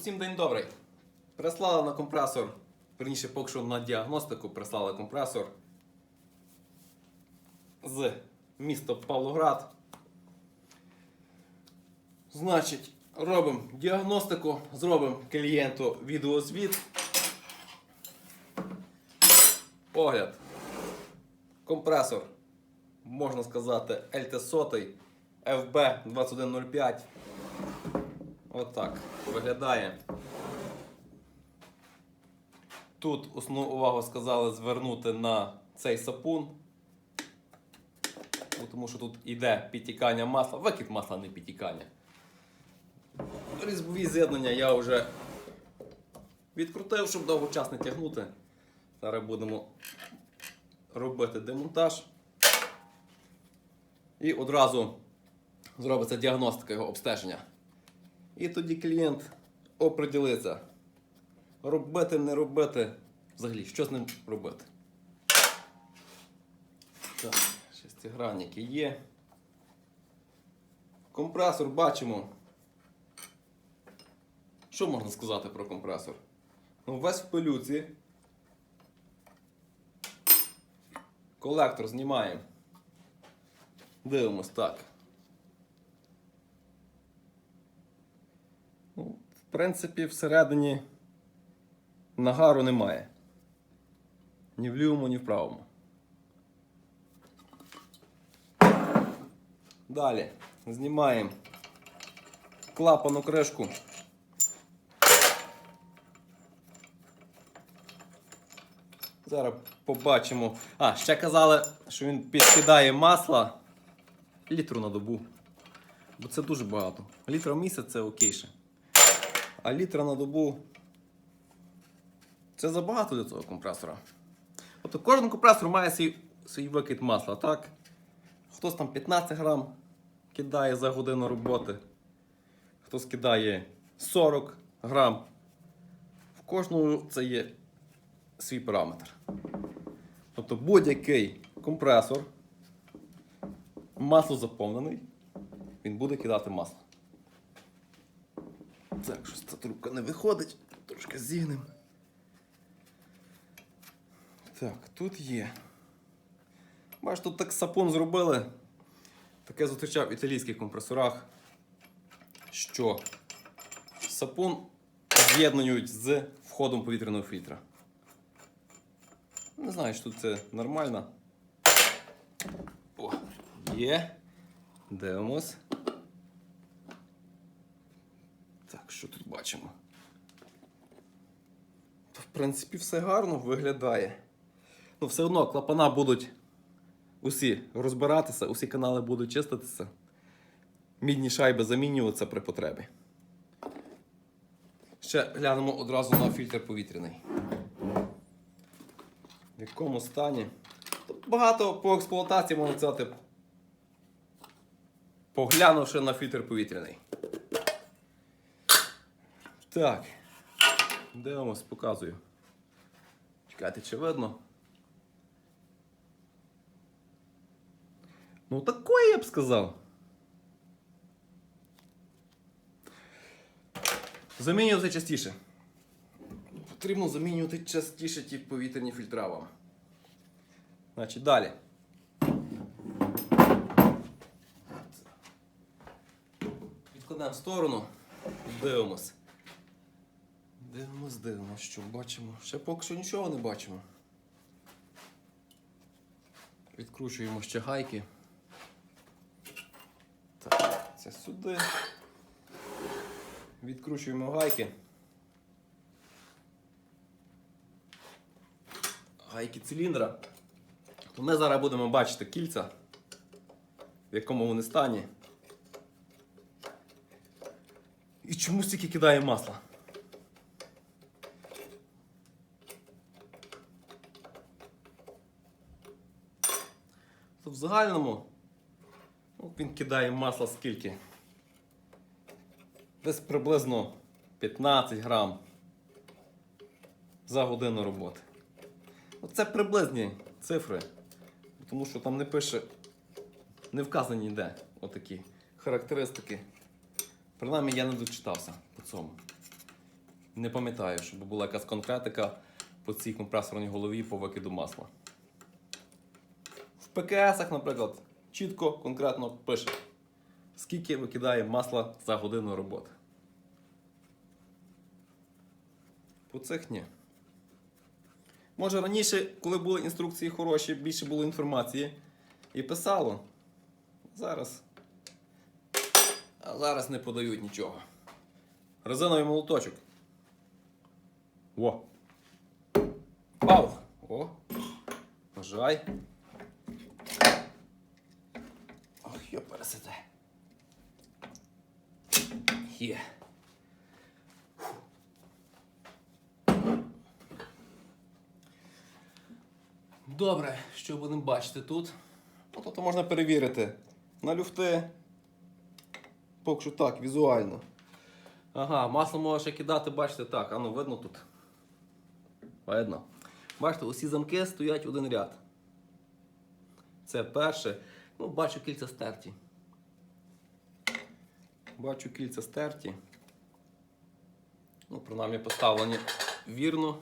Усім день добрий. Прислали на компресор, верніше, поки що на діагностику прислали компресор з міста Павлоград. Значить, робимо діагностику, зробимо клієнту відеозвіт. Огляд. Компресор, можна сказати, LT100 FB2105. Отак виглядає. Тут основну увагу сказали звернути на цей сапун. Тому що тут йде підтікання масла, викид масла, не підтікання. Різьбові з'єднання я вже відкрутив, щоб довго час не тягнути. Зараз будемо робити демонтаж. І одразу зробиться діагностика його обстеження. І тоді клієнт оприділиться, робити, не робити, взагалі, що з ним робити. Так, шестигранники є. Компресор бачимо. Що можна сказати про компресор? Ну, весь в пилюці. Колектор знімаємо. Дивимось так. Ну, в принципі, всередині нагару немає. Ні в лівому, ні в правому. Далі знімаємо клапану кришку. Зараз побачимо. А, ще казали, що він підкидає масла літру на добу. Бо це дуже багато. Літра в місяць це окейше. А літра на добу це забагато для цього компресора. Тобто кожен компресор має свій, свій викид масла, так? Хтось там 15 грам кидає за годину роботи, хтось кидає 40 грам. В кожному це є свій параметр. Тобто будь-який компресор, масло заповнений, він буде кидати масло. Так, щось ця трубка не виходить, трошки зігнем. Так, тут є. Бачиш, тут так сапун зробили. Таке зустрічав в італійських компресорах, що сапун з'єднують з входом повітряного фільтра. Не знаю, чи тут це нормально. О, є. Дивимось. Так, що тут бачимо? В принципі, все гарно виглядає. Ну, все одно клапана будуть усі розбиратися, усі канали будуть чиститися. Мідні шайби замінюватися при потребі. Ще глянемо одразу на фільтр повітряний. В якому стані? Багато по експлуатації можна сказати. Поглянувши на фільтр повітряний. Так. Дивимось, показую. Чекайте, чи видно? Ну, такое я б сказав. Замінювати частіше. Потрібно замінювати частіше ті повітряні фільтра вам. Значить, далі. Відкладемо в сторону. Дивимось. Дивимось, дивимось, що бачимо. Ще поки що нічого не бачимо. Відкручуємо ще гайки. Так, це сюди. Відкручуємо гайки. Гайки циліндра. То ми зараз будемо бачити кільця, в якому вони стані. І чому стільки кидає масла? То в загальному ну, він кидає масла скільки? Десь приблизно 15 грам за годину роботи. Ну, Це приблизні цифри, тому що там не пише, не вказані ніде отакі характеристики. Принаймні я не дочитався по цьому. Не пам'ятаю, щоб була якась конкретика по цій компресорній голові по викиду масла. ПКСах, наприклад, чітко, конкретно пише, скільки викидає масла за годину роботи. По цих ні. Може раніше, коли були інструкції хороші, більше було інформації і писало. Зараз. А зараз не подають нічого. Резиновий молоточок. Во. Пау! О! Нажай. Ох, йо пересете. Є. Добре, що будемо бачити тут? Ну, тобто можна перевірити на люфти. Поки що так, візуально. Ага, масло може ще кидати, бачите, так, а ну видно тут. Видно. Бачите, усі замки стоять один ряд. Це перше. Ну, бачу кільця стерті. Бачу кільця стерті. Ну, принаймні поставлені вірно.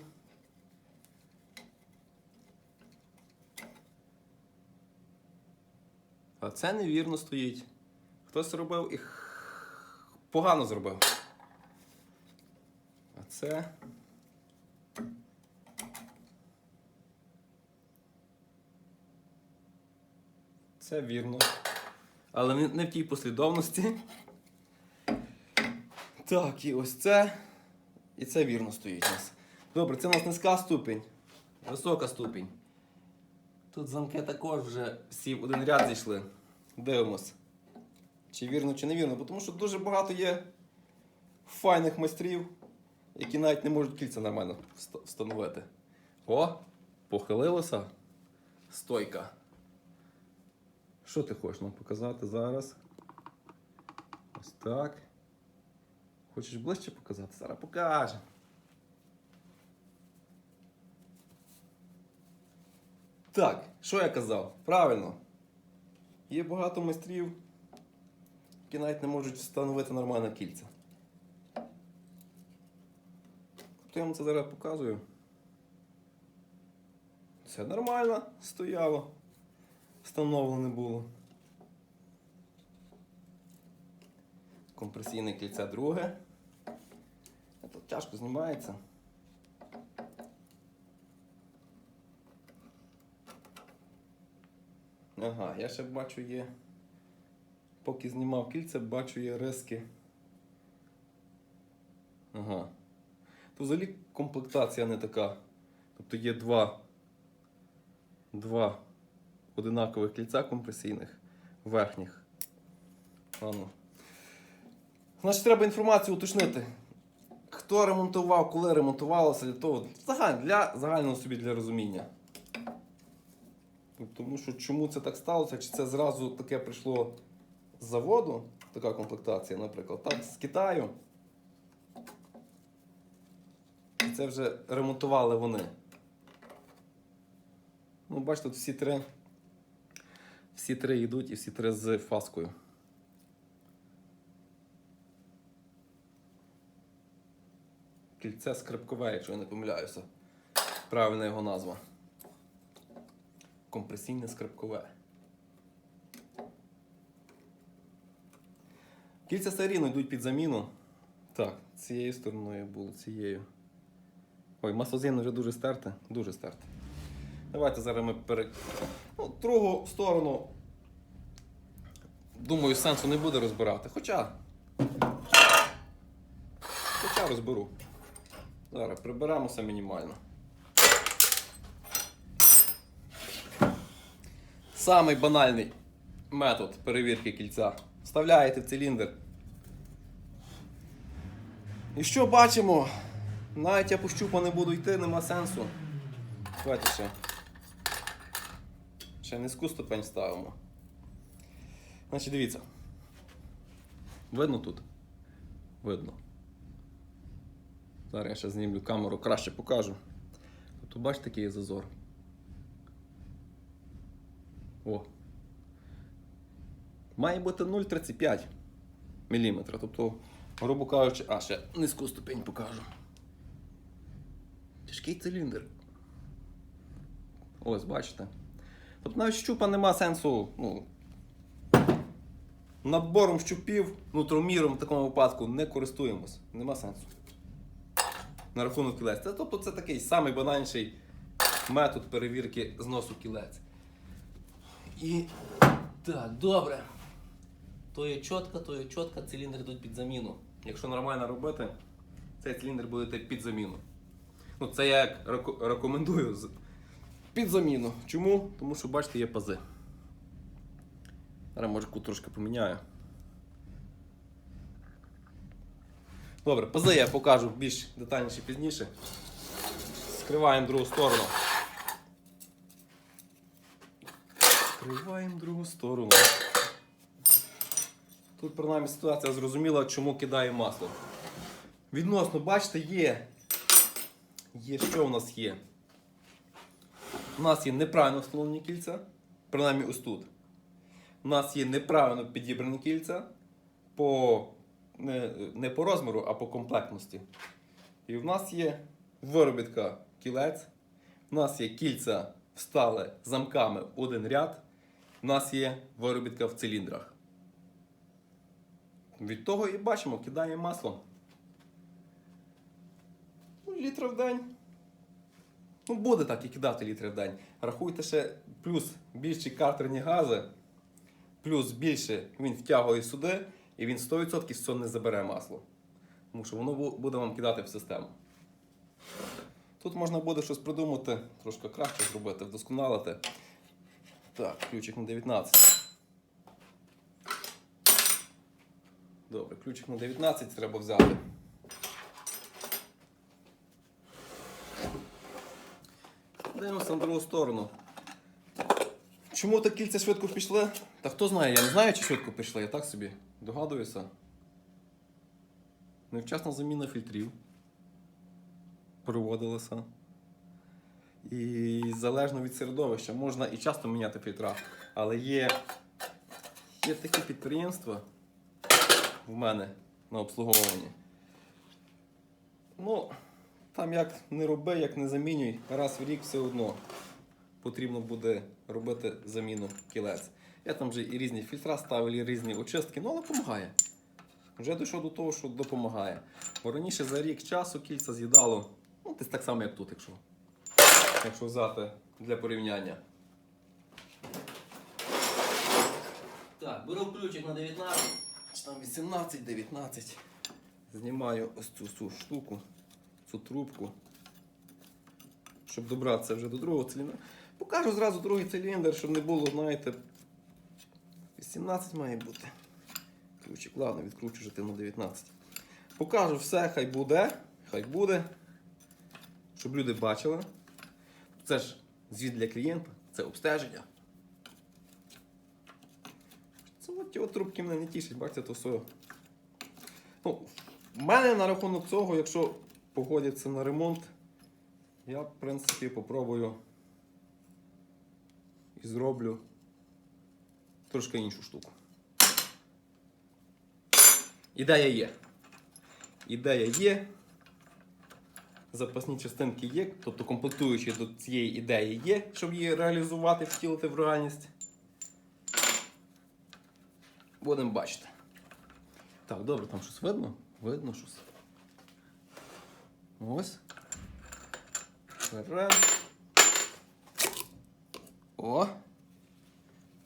А це невірно стоїть. Хтось робив і погано зробив. А це. Це вірно. Але не- в тій послідовності. Так, і ось це. І це вірно стоїть у нас. Добре, це у нас низька ступінь. Висока ступінь. Тут замки також вже всі в один ряд зійшли. Дивимось. Чи вірно, чи не вірно. Тому що дуже багато є файних майстрів, які навіть не можуть кільця нормально встановити. О, похилилося. Стойка. Що ти хочеш нам показати зараз? Ось так. Хочеш ближче показати? Зараз покажемо. Так, що я казав? Правильно. Є багато майстрів, які навіть не можуть встановити нормальне кільце. Тобто я вам це зараз показую. Все нормально стояло, встановлене було. Компресійне кільце друге. Тут тяжко знімається. Ага, я ще бачу є. Поки знімав кільце, бачу є риски. Ага. То взагалі комплектація не така. Тобто є два, два одинакових кільця компресійних верхніх. А ну. Значить, треба інформацію уточнити. Хто ремонтував, коли ремонтувалося, для того. Загаль, для загального собі для розуміння. Ну, Тому що чому це так сталося? Чи це зразу таке прийшло з заводу, така комплектація, наприклад, так, з Китаю. І це вже ремонтували вони. Ну, бачите, тут всі три. Всі три йдуть і всі три з фаскою. Кільце скрипкове, якщо я не помиляюся. Правильна його назва. Компресійне скрипкове. Кільця все йдуть під заміну. Так, цією стороною було, цією. Ой, маслозін вже дуже стерте. Дуже стерте. Давайте зараз ми пере... Ну, другу сторону. Думаю, сенсу не буде розбирати. Хоча. Хоча розберу. Зараз приберемося мінімально. Самий банальний метод перевірки кільця. Вставляєте в циліндр. І що бачимо? Навіть я пощупа не буду йти, нема сенсу. Давайте ще. Ще низьку ступень ставимо. Значить, дивіться. Видно тут? Видно. Зараз я ще знімлю камеру, краще покажу. Тут бачите, який є зазор. О. Має бути 0,35 мм. Тобто, грубо кажучи, а ще низьку ступень покажу. Тяжкий циліндр. Ось, бачите. Тобто навіть щупа нема сенсу. Ну, набором щупів, нутроміром в такому випадку не користуємось. Нема сенсу. На рахунок кілець. Тобто це такий самий банальніший метод перевірки зносу кілець. І так, добре. То є чітко, то є чітко, циліндр йдуть під заміну. Якщо нормально робити, цей циліндр буде під заміну. Ну, це я рекомендую під заміну. Чому? Тому що, бачите, є пази. Зараз може кут трошки поміняю. Добре, пази я покажу більш детальніше пізніше. Скриваємо другу сторону. Скриваємо другу сторону. Тут принаймні ситуація зрозуміла, чому кидає масло. Відносно, бачите, є. Є що у нас є? У нас є неправильно встановлені кільця, принаймні ось тут. У нас є неправильно підібрані кільця по, не, не по розміру, а по комплектності. І в нас є виробітка кілець, у нас є кільця встали замками один ряд, у нас є виробітка в циліндрах. Від того і бачимо, кидає масло. Літра в день. Ну, буде так і кидати літри в день. Рахуйте ще плюс більші картерні гази, плюс більше він втягує сюди, і він 100% з цього не забере масло. Тому що воно буде вам кидати в систему. Тут можна буде щось придумати, трошки краще зробити, вдосконалити. Так, ключик на 19. Добре, ключик на 19 треба взяти. Дивимося на другу сторону. Чому так кільця швидко пішли? Та хто знає, я не знаю, чи швидко пішли, я так собі догадуюся. Невчасна заміна фільтрів проводилася. І залежно від середовища можна і часто міняти фільтра. Але є, є такі підприємства в мене на обслуговуванні. Ну, там як не роби, як не замінюй, раз в рік все одно потрібно буде робити заміну кілець. Я там вже і різні фільтра ставив, і різні очистки, ну але допомагає. Вже дійшов до того, що допомагає. Бо раніше за рік часу кільця з'їдало, ну, десь так само, як тут, якщо, якщо взяти для порівняння. Так, беру ключик на 19, чи там 18, 19. Знімаю ось цю, цю штуку, цю трубку, щоб добратися вже до другого циліндра. Покажу зразу другий циліндр, щоб не було, знаєте, 18 має бути. Ключик, ладно, відкручу вже ти на 19. Покажу все, хай буде, хай буде. Щоб люди бачили. Це ж звіт для клієнта, це обстеження. Це от ті трубки мене не тішать, бачите, то все. Ну, в мене на рахунок цього, якщо погодяться на ремонт, я, в принципі, попробую і зроблю трошки іншу штуку. Ідея є. Ідея є. Запасні частинки є, тобто комплектуючі до цієї ідеї є, щоб її реалізувати, втілити в реальність. Будемо бачити. Так, добре, там щось видно? Видно щось. Ось. Вперед. О!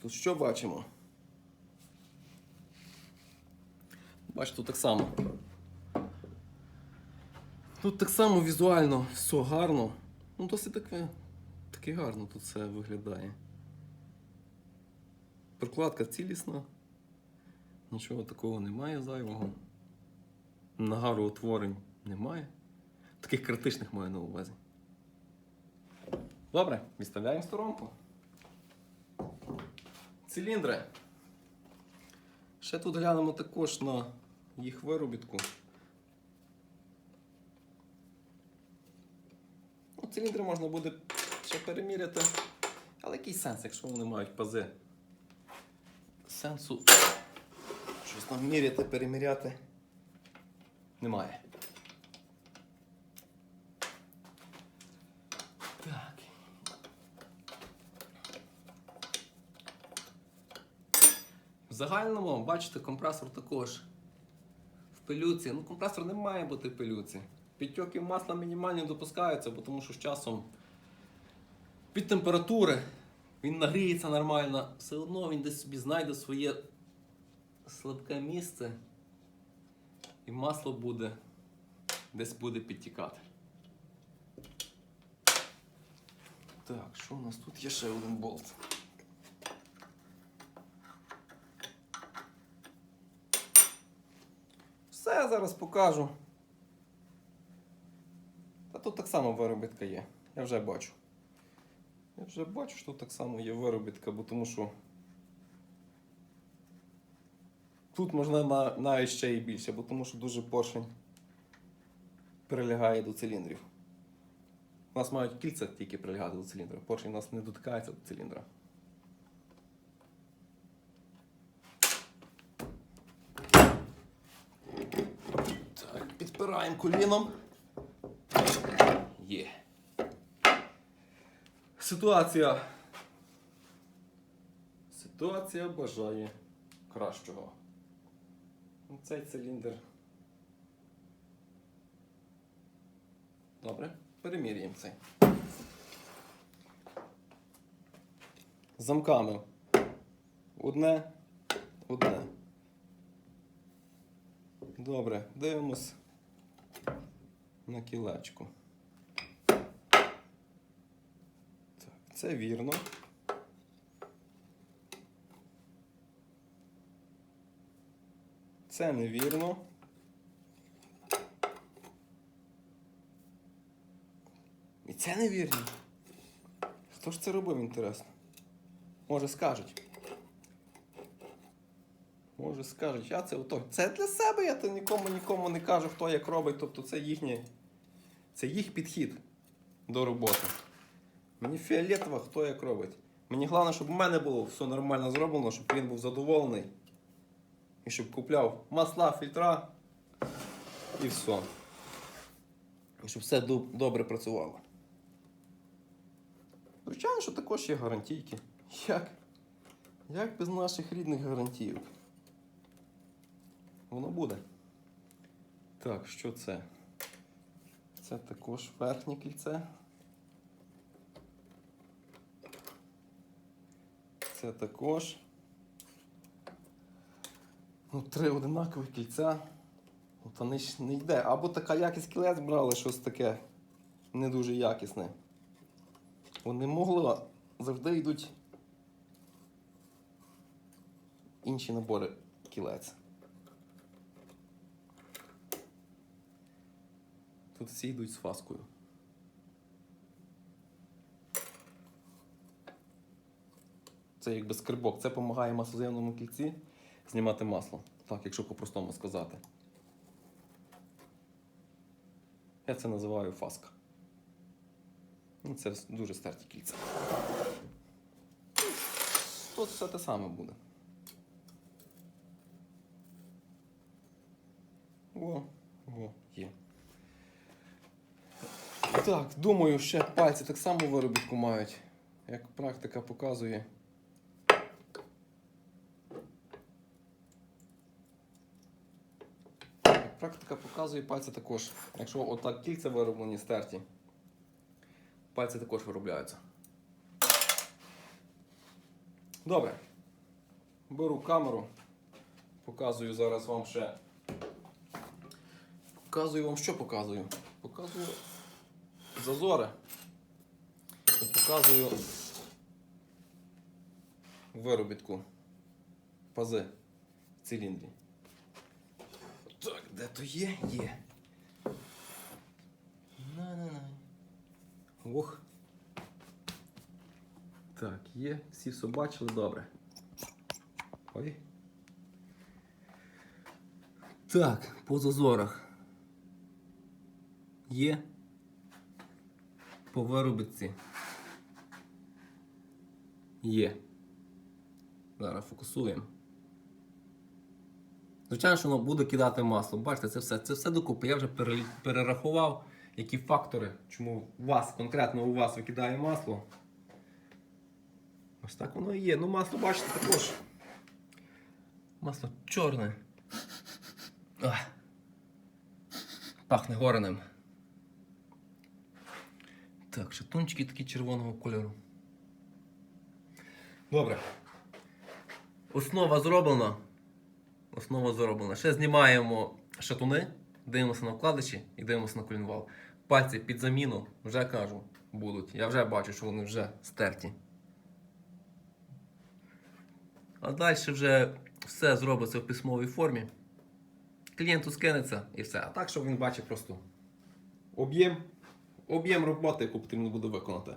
Тут що бачимо? Бачите, тут так само. Тут так само візуально все гарно. Ну, досить таке, таке гарно тут все виглядає. Прокладка цілісна. Нічого такого немає зайвого. Нагару утворень немає. Таких критичних маю на увазі. Добре, відставляємо сторонку. Циліндри. Ще тут глянемо також на їх виробітку. Ну, циліндри можна буде ще переміряти. Але який сенс, якщо вони мають пази? Сенсу щось там міряти, переміряти немає. Загальному, бачите, компресор також в пилюці. Ну, компресор не має бути в пилюці. Підтьоки масла мінімальні допускаються, бо тому що з часом від температури він нагріється нормально, все одно він десь собі знайде своє слабке місце, і масло буде десь буде підтікати. Так, що у нас тут є ще один болт? Все я зараз покажу. Та тут так само виробітка є. Я вже бачу. Я вже бачу, що тут так само є виробітка, бо тому що тут можна на- ще і більше, бо тому що дуже поршень прилягає до циліндрів. У нас мають кільця тільки прилягати до циліндра. Поршень у нас не дотикається до циліндра. Так, підпираємо коліном. Є. Ситуація. Ситуація бажає кращого. Цей циліндр. Добре, перемірюємо цей. Замками. Одне, одне. Добре, дивимось на кілечку. Так, це вірно. Це невірно. І це невірно. Хто ж це робив, інтересно? Може скажуть. Може скажуть, я це ото. Це для себе, я то нікому нікому не кажу, хто як робить. Тобто це їхнє. Це їх підхід до роботи. Мені фіолетово, хто як робить. Мені головне, щоб в мене було все нормально зроблено, щоб він був задоволений. І щоб купляв масла, фільтра і все. І щоб все добре працювало. Звичайно, що також є гарантійки. Як? Як без наших рідних гарантійок? Воно буде. Так, що це? Це також верхнє кільце. Це також. Ну, три одинакові кільця. От вони ж не йде. Або така якість кілець брали, щось таке не дуже якісне. Вони могли, завжди йдуть інші набори кілець. Тут всі йдуть з фаскою. Це якби скрибок. Це допомагає маслоз'ємному кільці знімати масло. Так, якщо по-простому сказати. Я це називаю фаска. Ну, Це дуже стерті кільця. Тут все те саме буде. О, о, є. Так, думаю, ще пальці так само виробітку мають, як практика показує. Як практика показує, пальці також. Якщо отак кільця вироблені стерті, пальці також виробляються. Добре. Беру камеру, показую зараз вам ще. Показую вам, що показую. Показую зазори. Показую виробітку пази в циліндрі. Так, де то є? Є. На-на-на. Ох. Так, є. Всі все бачили, добре. Ой. Так, по зазорах. Є. По виробітці. Є. Зараз фокусуємо. Звичайно, що воно буде кидати масло. Бачите, це все, це все докупи. Я вже перерахував, які фактори, чому у вас, конкретно у вас викидає масло. Ось так воно і є. Ну, масло, бачите, також Масло чорне. Ах. Пахне гореним. Так, шатунчики такі червоного кольору. Добре. Основа зроблена. Основа зроблена. Ще знімаємо шатуни, дивимося на вкладиші і дивимося на колінвал. Пальці під заміну вже кажу, будуть. Я вже бачу, що вони вже стерті. А далі вже все зробиться в письмовій формі. Клієнту скинеться і все. А так, щоб він бачив просто об'єм, об'єм роботи, яку потрібно буде виконати.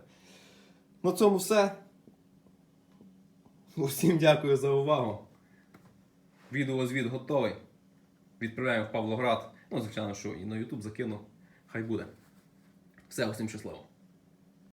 На цьому все. Усім дякую за увагу. Відеозвіт готовий. Відправляємо в Павлоград. Ну, звичайно, що і на YouTube закину. Хай буде. Все, усім щасливо.